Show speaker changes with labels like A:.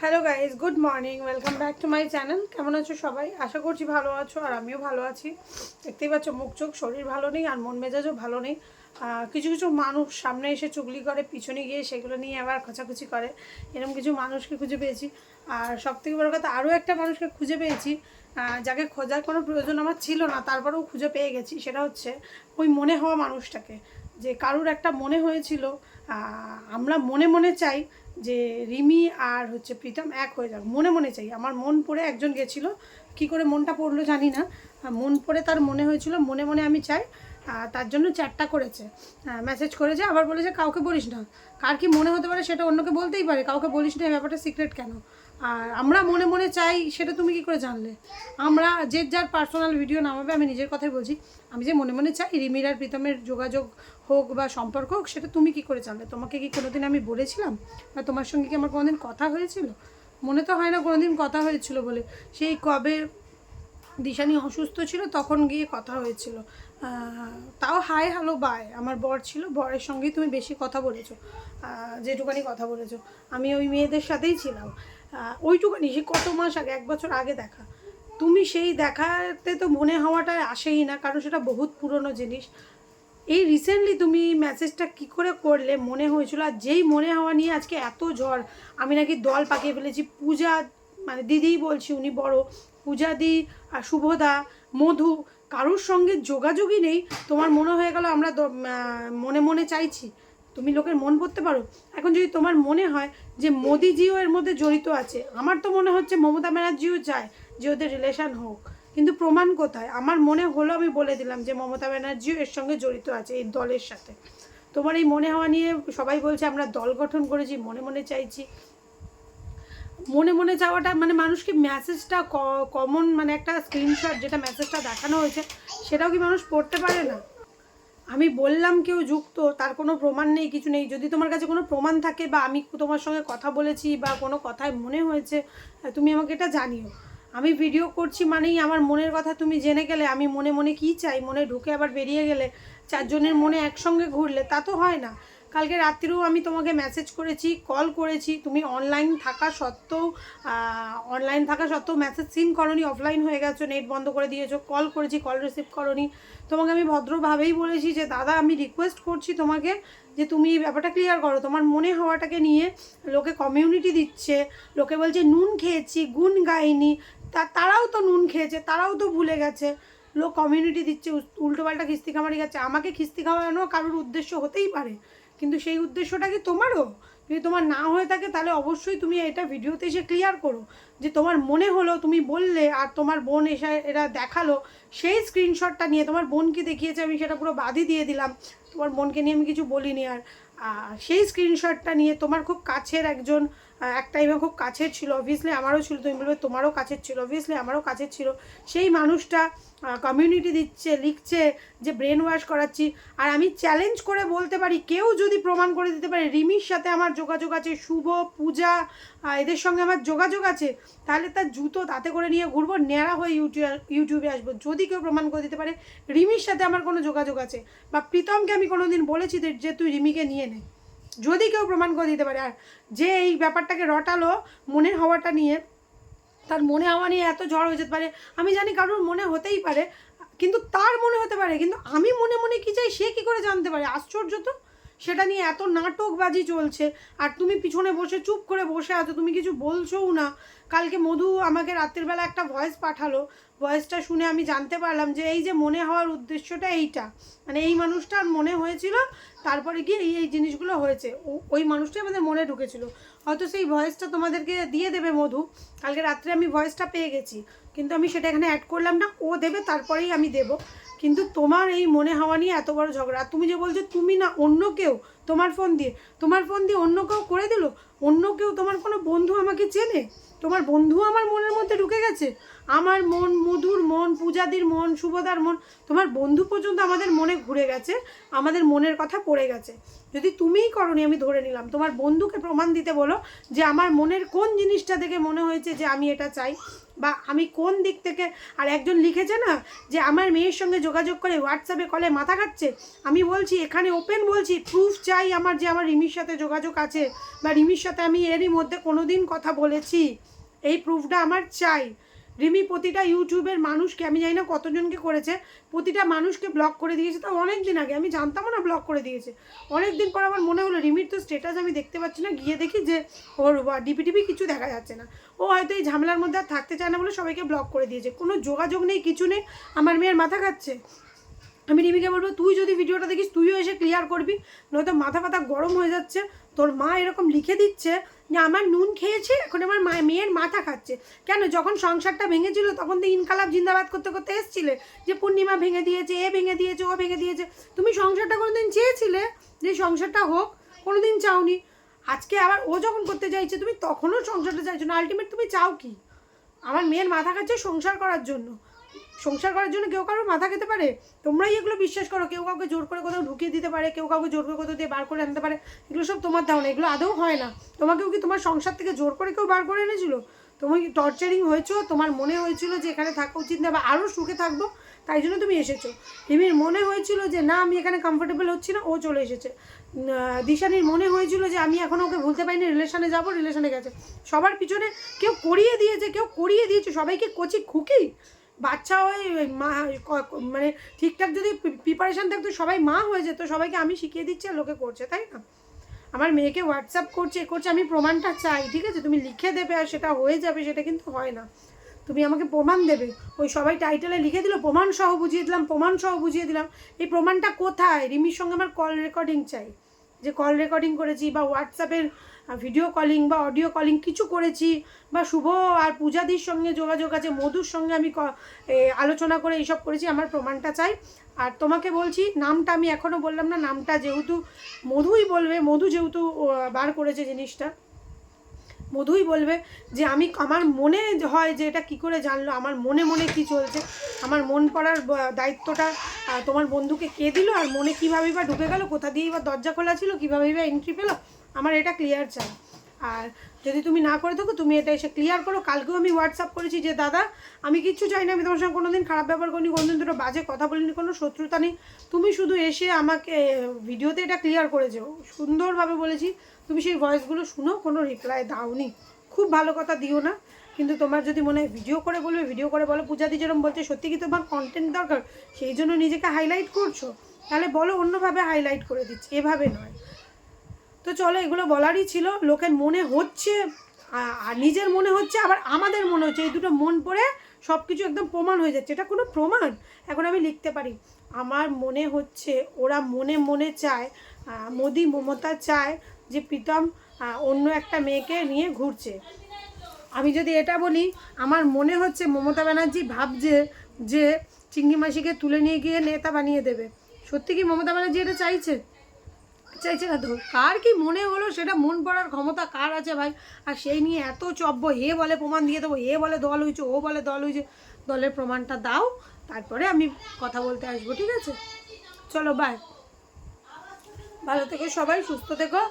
A: Hello guys good morning welcome back to my channel কেমন আছো সবাই? আশা করছি ভালো আছো আর আমিও ভালো আছি। দেখতেই পাচ্ছ, মুখ চোখ শরীর ভালো নেই আর মন মেজাজও ভালো নেই। কিছু কিছু মানুষ সামনে এসে চুগলি করে, পিছনে গিয়ে সেগুলো নিয়ে আবার খোঁচাখুচি করে। এরকম কিছু মানুষকে খুঁজে পেয়েছি। আর সব থেকে বড় কথা, আরও একটা মানুষকে খুঁজে পেয়েছি। যাকে খোঁজার কোনো প্রয়োজন আমার ছিল না, তারপরেও খুঁজে পেয়ে গেছি। সেটা হচ্ছে ওই মনে হওয়া মানুষটাকে। যে কারুর একটা মনে হয়েছিল আমরা মনে মনে চাই যে রিমি আর হচ্ছে প্রীতম এক হয়ে যাবে মনে মনে চাই। আমার মন পড়ে একজন গেছিল। কি করে মনটা পড়ল জানি না। মন পড়ে তার মনে হয়েছিল। মনে মনে আমি চাই তার জন্য চ্যাটটা করেছে। মেসেজ করেছে, আবার বলেছে, কাউকে বলিস না। কার কি মনে হতে পারে সেটা অন্যকে বলতেই পারে। কাউকে বলিস না, এই ব্যাপারটা সিক্রেট কেন? আর আমরা মনে মনে চাই, সেটা তুমি কি করে জানলে? আমরা যে যার পার্সোনাল ভিডিও নামাবে, আমি নিজের কথাই বলছি। আমি যে মনে মনে চাই, রিমির আর প্রীতমের যোগাযোগ হোক বা সম্পর্ক হোক, সেটা তুমি কি করে জানলে? তোমাকে কি কোনোদিন আমি বলেছিলাম? বা তোমার সঙ্গে কি আমার কোনোদিন কথা হয়েছিল? মনে তো হয় না কোনোদিন কথা হয়েছিল বলে। সেই কবে দিশানি অসুস্থ ছিল, তখন গিয়ে কথা হয়েছিল। তাও হাই হ্যালো, বাই। আমার বর ছিল, বরের সঙ্গেই তুমি বেশি কথা বলেছ। যেটুকানি কথা বলেছ। আমি ওই মেয়েদের সাথেই ছিলাম। ওইটুকানি সে কত মাস আগে, এক বছর আগে দেখা। তুমি সেই দেখাতে তো মনে হওয়াটা আসেই না, কারণ সেটা বহুত পুরনো জিনিস। এই রিসেন্টলি তুমি মেসেজটা কি করে করলে? মনে হয়েছিল, আর যেই মনে হওয়া নিয়ে আজকে এত ঝড়, আমি নাকি দল পাকিয়ে ফেলেছি। পূজা মানে দিদিই বলছি, উনি বড়। পূজা দি আর শুভদা, মধু, কারোর সঙ্গে যোগাযোগই নেই। তোমার মনে হয়ে গেল আমরা মনে মনে চাইছি। তুমি লোকের মন পড়তে পারো? এখন যদি তোমার মনে হয় যে মোদিজিও এর মধ্যে জড়িত আছে, আমার তো মনে হচ্ছে মমতা ব্যানার্জিও চায় যে ওদের রিলেশন হোক। কিন্তু প্রমাণ কোথায়? আমার মনে হলো আমি বলে দিলাম যে মমতা ব্যানার্জিও এর সঙ্গে জড়িত আছে এই দলের সাথে। তোমার এই মনে হওয়া নিয়ে সবাই বলছে, আমরা দল গঠন করেছি, মনে মনে চাইছি। মনে মনে চাওয়াটা মানে মানুষকে মেসেজটা কমন মানে একটা স্ক্রিনশট যেটা মেসেজটা দেখানো হয়েছে, সেটাও কি মানুষ পড়তে পারে না? আমি বললাম কেউ যুক্ত, তার কোনো প্রমাণ নেই, কিছু নেই। যদি তোমার কাছে কোনো প্রমাণ থাকে বা আমি তোমার সঙ্গে কথা বলেছি বা কোনো কথায় মনে হয়েছে তুমি আমাকে এটা জানিও। আমি ভিডিও করছি মানেই আমার মনের কথা তুমি জেনে গেলে, আমি মনে মনে কি চাই? মনে ঢুকে আবার বেরিয়ে গেলে, চারজনের মনে একসঙ্গে ঘুরলে, তা তো হয় না। কালকে রাত্রিরেও আমি তোমাকে মেসেজ করেছি কল করেছি। তুমি অনলাইন থাকা সত্ত্বেও অনলাইন থাকা সত্ত্বেও মেসেজ সিন করনি অফলাইন হয়ে গেছো নেট বন্ধ করে দিয়েছ কল করেছি কল রিসিভ করনি। তোমাকে আমি ভদ্রভাবেই বলেছি যে, দাদা, আমি রিকোয়েস্ট করছি তোমাকে যে, তুমি এই ব্যাপারটা ক্লিয়ার করো। তোমার মনে হওয়াটাকে নিয়ে লোকে কমিউনিটি দিচ্ছে, লোকে বলছে, নুন খেয়েছি, গুণ গাইনি। তা, তারাও তো নুন খেয়েছে, তারাও তো ভুলে গেছে। লোক কমিউনিটি দিচ্ছে উল্টোপাল্টা খিস্তি খামারি গেছে আমাকে খিস্তি খাওয়ানো কারোর উদ্দেশ্য হতেই পারে। কিন্তু সেই উদ্দেশ্যটা কি তোমারও? যদি তোমার না হয়ে থাকে তাহলে অবশ্যই তুমি এটা ভিডিওতে এসে ক্লিয়ার করো যে তোমার মনে হলো, তুমি বললে আর তোমার বোন এসে এরা দেখাল সেই স্ক্রিনশটটা নিয়ে তোমার বোনকে দেখিয়েছে, আমি সেটা পুরো বাদই দিয়ে দিলাম। তোমার বোনকে নিয়ে আমি কিছু বলিনি আর। সেই স্ক্রিনশটটা নিয়ে তোমার খুব কাছের একজন এক টাইমে খুব কাছের ছিল অবভিয়াসলি আমারও ছিল, তুমি বলবে তোমারও কাছের ছিল অবভিয়াসলি আমারও কাছের ছিল। সেই মানুষটা কমিউনিটি দিচ্ছে, লিখছে যে ব্রেন ওয়াশ করাচ্ছি। আর আমি চ্যালেঞ্জ করে বলতে পারি, কেউ যদি প্রমাণ করে দিতে পারে, রিমির সাথে আমার যোগাযোগ আছে, শুভ, পূজা এদের সঙ্গে আমার যোগাযোগ আছে, তাহলে তার জুতো তাতে করে নিয়ে ঘুরবো, ন্যাড়া হয়ে ইউটিউবে ইউটিউবে আসব। যদি কেউ প্রমাণ করে দিতে পারে। রিমির সাথে আমার কোনো যোগাযোগ আছে। বা প্রীতমকে আমি কোনো দিন বলেছি যে তুই রিমিকে নিয়ে নে। যদি কেউ প্রমাণ করে দিতে পারে। আর যে এই ব্যাপারটাকে রটালো মনের হওয়াটা নিয়ে, তার মনে হওয়া নিয়ে এত ঝড় হয়ে যেতে পারে। আমি জানি কারোর মনে হতেই পারে, কিন্তু তার মনে হতে পারে। কিন্তু আমি মনে মনে কি চাই, সে কি করে জানতে পারে? আশ্চর্য তো। সেটা নিয়ে এত নাটকবাজি চলছে। আর তুমি পিছনে বসে চুপ করে বসে আছো, তুমি কিছু বলছোও না। কালকে মধু আমাকে রাত্রিবেলা একটা ভয়েস পাঠালো। ভয়েসটা শুনে আমি জানতে পারলাম যে এই যে মনে হওয়ার উদ্দেশ্যটা এইটা। মানে এই মানুষটার মনে হয়েছিল, তারপরে গিয়ে এই এই জিনিসগুলো হয়েছে। ওই মানুষটাই আমাদের মনে ঢুকেছিল। হয়তো সেই ভয়েসটা তোমাদেরকে দিয়ে দেবে মধু। কালকে রাত্রে আমি ভয়েসটা পেয়ে গেছি। কিন্তু আমি সেটা এখানে অ্যাড করলাম না। ও দেবে, তারপরেই আমি দেব। কিন্তু তোমার এই মনে হওয়া নিয়ে এত বড় ঝগড়া। আর তুমি যে বলছো, তুমি না অন্য কেউ, তোমার ফোন দিয়ে, তোমার ফোন দিয়ে অন্য কেউ করে দিল? অন্য কেউ তোমার কোনো বন্ধু আমাকে চেনে? তোমার বন্ধু আমার মনের মধ্যে ঢুকে গেছে। আমার মন মধুর মন, পূজাদির মন শুভদার মন, তোমার বন্ধু পর্যন্ত আমাদের মনে ঘুরে গেছে, আমাদের মনের কথা পড়ে গেছে। যদি তুমিই করনি, আমি ধরে নিলাম। তোমার বন্ধুকে প্রমাণ দিতে বলো যে আমার মনের কোন জিনিসটা দেখে মনে হয়েছে যে আমি এটা চাই, বা আমি কোন দিক থেকে আর একজন লিখেছে না যে আমার মেয়ের সঙ্গে যোগাযোগ করে হোয়াটসঅ্যাপে কলে মাথা খাচ্ছে। আমি বলছি, এখানে ওপেন বলছি প্রুফ চাই চাই আমার যে আমার রিমির সাথে যোগাযোগ আছে, বা রিমির সাথে আমি এরই মধ্যে কোনো দিন কথা বলেছি। এই প্রুফটা আমার চাই। রিমি, প্রতিটা ইউটিউবের মানুষকে, আমি জানি না কতজনকে করেছে, প্রতিটা মানুষকে ব্লক করে দিয়েছে। তা অনেক দিন আগে, আমি জানতামও না ব্লক করে দিয়েছে। অনেক দিন পর আমার মনে হলো, রিমির তো স্টেটাস আমি দেখতে পাচ্ছি না। গিয়ে দেখি যে, ওর ডিপি টিপি কিছু দেখা যাচ্ছে না। ও হয়তো এই ঝামেলার মধ্যে আর থাকতে চায় না বলে সবাইকে ব্লক করে দিয়েছে। কোনো যোগাযোগ নেই, কিছু নেই। আমার মেয়ের মাথা খাচ্ছে। আমি রিমিকে বলব, তুই যদি ভিডিওটা দেখিস, তুইও এসে ক্লিয়ার করবি, নয়তো মাথা ফাথা গরম হয়ে যাচ্ছে। তোর মা এরকম লিখে দিচ্ছে যে, আমার নুন খেয়েছে, এখন আমার মা, মেয়ের মাথা খাচ্ছে। কেন? যখন সংসারটা ভেঙেছিল, তখন তো ইনকালাব জিন্দাবাদ করতে করতে এসছিলে যে, পূর্ণিমা ভেঙে দিয়েছে, এ ভেঙে দিয়েছে, ও ভেঙে দিয়েছে। তুমি সংসারটা কোনোদিন চেয়েছিলে যে, সংসারটা হোক? কোনোদিন চাওনি। আজকে আবার ও যখন করতে চাইছে, তুমি তখনও সংসারটা চাইছো না। আলটিমেট তুমি চাও কি? আমার মেয়ের মাথা খাচ্ছে সংসার করার জন্য। সংসার করার জন্য কেউ কারোর মাথা খেতে পারে? তোমরাই এগুলো বিশ্বাস করো। কেউ কাউকে জোর করে কোথাও ঢুকিয়ে দিতে পারে, কেউ কাউকে জোর করে কোথাও দিয়ে বার করে আনতে পারে। এগুলো সব তোমার ধারণা, এগুলো আদৌ হয় না। তোমাকেও কি তোমার সংসার থেকে জোর করে কেউ বার করে এনেছিল? তুমি টর্চারিং হয়েছো? তোমার মনে হয়েছিল যে এখানে থাকা উচিত না বা আরও সুখে থাকব? তাই জন্য তুমি এসেছ। রিমির মনে হয়েছিল যে, না, আমি এখানে কমফোর্টেবল হচ্ছি না। ও চলে এসেছে। দিশানির মনে হয়েছিল যে, আমি এখন ওকে ভুলতে পারিনি রিলেশনে যাব রিলেশনে গেছে। সবার পিছনে কেউ করিয়ে দিয়েছে, কেউ করিয়ে দিয়েছে। সবাইকে কচি খুকি? বাচ্চা ওই মা মানে ঠিকঠাক যদি প্রিপারেশান থাকতো সবাই মা হয়ে যেত, সবাইকে আমি শিখিয়ে দিচ্ছি আর লোকে করছে, তাই না? আমার মেয়েকে হোয়াটসঅ্যাপ করছে, এ করছে, আমি প্রমাণটা চাই, ঠিক আছে? তুমি লিখে দেবে আর সেটা হয়ে যাবে, সেটা কিন্তু হয় না। তুমি আমাকে প্রমাণ দেবে। ওই সবাই টাইটেলে লিখে দিল, প্রমাণ সহ বুঝিয়ে দিলাম, প্রমাণ সহ বুঝিয়ে দিলাম। এই প্রমাণটা কোথায়? রিমির সঙ্গে আমার কল রেকর্ডিং চাই। যে কল রেকর্ডিং করেছি বা হোয়াটসঅ্যাপের ভিডিও কলিং বা অডিও কলিং কিছু করেছি বা শুভ আর পূজাদির সঙ্গে যোগাযোগ আছে, মধুর সঙ্গে আমি আলোচনা করে এইসব করেছি, আমার প্রমাণটা চাই। আর তোমাকে বলছি, নামটা আমি এখনও বললাম না, নামটা যেহেতু মধুই বলবে, মধু যেহেতু বার করেছে জিনিসটা। মধুই বলবে যে আমি, আমার মনে হয় যে এটা কি করে জানলো, আমার মনে মনে কি চলছে, আমার মন পড়ার দায়িত্বটা তোমার বন্ধুকে কে দিল আর মনে কীভাবেই বা ঢুকে গেল, কোথা দিয়েই বা দরজা খোলা ছিল, কীভাবেই বা এন্ট্রি পেল, আমার এটা ক্লিয়ার চাই। আর যদি তুমি না করে থাকো, তুমি এটা এসে ক্লিয়ার করো। কালকেও আমি হোয়াটসঅ্যাপ করেছি যে, দাদা, আমি কিচ্ছু চাই না, আমি তোমার সঙ্গে কোনোদিন খারাপ ব্যবহার করিনি, কোনোদিন দুটো বাজে কথা বলিনি, কোনো শত্রুতা নেই। তুমি শুধু এসে আমাকে ভিডিওতে এটা ক্লিয়ার করে যেও। সুন্দরভাবে বলেছি। তুমি সেই ভয়েসগুলো শুনো, কোনো রিপ্লাই দাওনি। খুব ভালো কথা দিও না। কিন্তু তোমার যদি মনে হয় ভিডিও করে বলবে ভিডিও করে বলো। পূজাদি যেরকম বলছে, সত্যি কি তোমার কন্টেন্ট দরকার? সেই জন্য নিজেকে হাইলাইট করছ? তাহলে বলো, অন্যভাবে হাইলাইট করে দিচ্ছি। এভাবে নয়। চলো, এগুলো বলারই ছিল। লোকের মনে হচ্ছে আর নিজের মনে হচ্ছে, আবার আমাদের মনে হচ্ছে। এই দুটো মন পড়ে সব কিছু একদম প্রমাণ হয়ে যাচ্ছে। এটা কোনো প্রমাণ? এখন আমি লিখতে পারি। আমার মনে হচ্ছে, ওরা মনে মনে চায় মোদি মমতা চায় যে প্রীতম অন্য একটা মেয়েকে নিয়ে ঘুরছে। আমি যদি এটা বলি, আমার মনে হচ্ছে মমতা ব্যানার্জি ভাবছে যে চিংড়ি মাসিকে তুলে নিয়ে গিয়ে নেতা বানিয়ে দেবে। সত্যি কি মমতা ব্যানার্জি এটা চাইছে? চাইছে না তো। কার কি মনে হলো সেটা মন পড়ার ক্ষমতা কার আছে ভাই? আর সেই নিয়ে এত চব্য এ বলে প্রমাণ দিয়ে দেবো, এ বলে দল হয়েছে, ও বলে দল হয়েছে, দলের প্রমাণটা দাও, তারপরে আমি কথা বলতে আসব, ঠিক আছে? চলো বাই ভালো থেকো সবাই, সুস্থ থেকো।